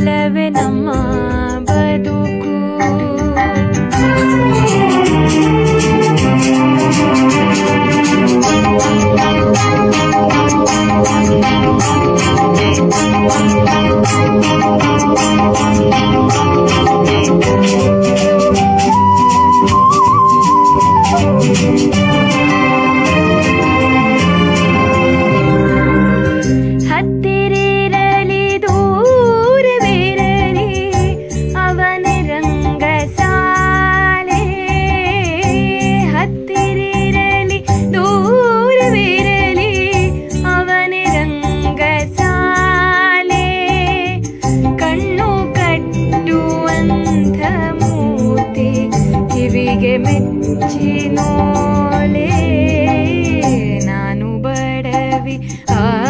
కొలవెనమ్మా బతుకు ಮೆಚ್ಚಿಗೆ ಮೆಚ್ಚಿ ನೋಳೆ ನಾನು ಬಡವಿ ಆ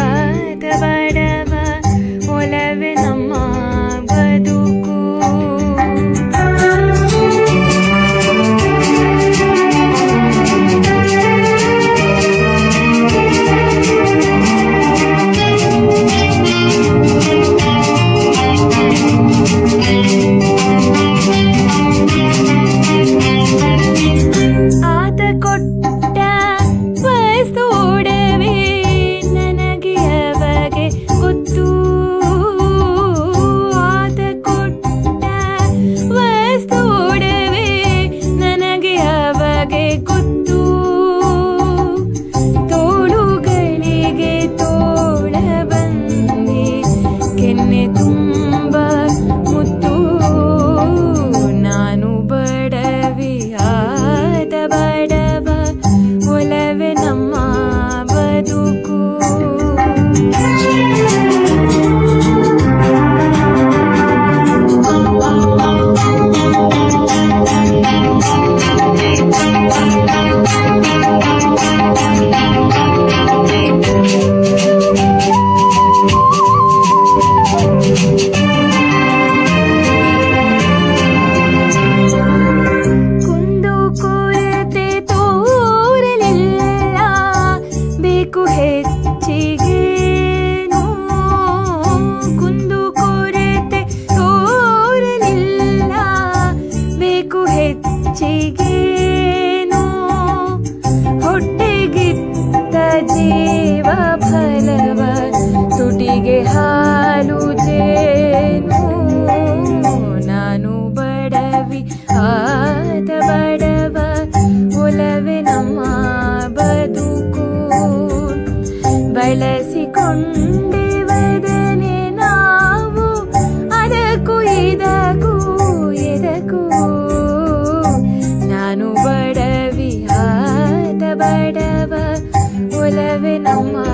ರುಚಿಗೇನೋ ಹೊಟ್ಟೆಗಿತ್ತ ಜೀವ ಫಲವ, ತುಟಿಗೆ ಹಾಲು ಜೇನು. ನಾನು ಬಡವಿ ಆದ ಬಡವ, ಒಲವೆ ನಮ್ಮ ಬದುಕು. ಬಳಸಿಕೊಂಡು é uma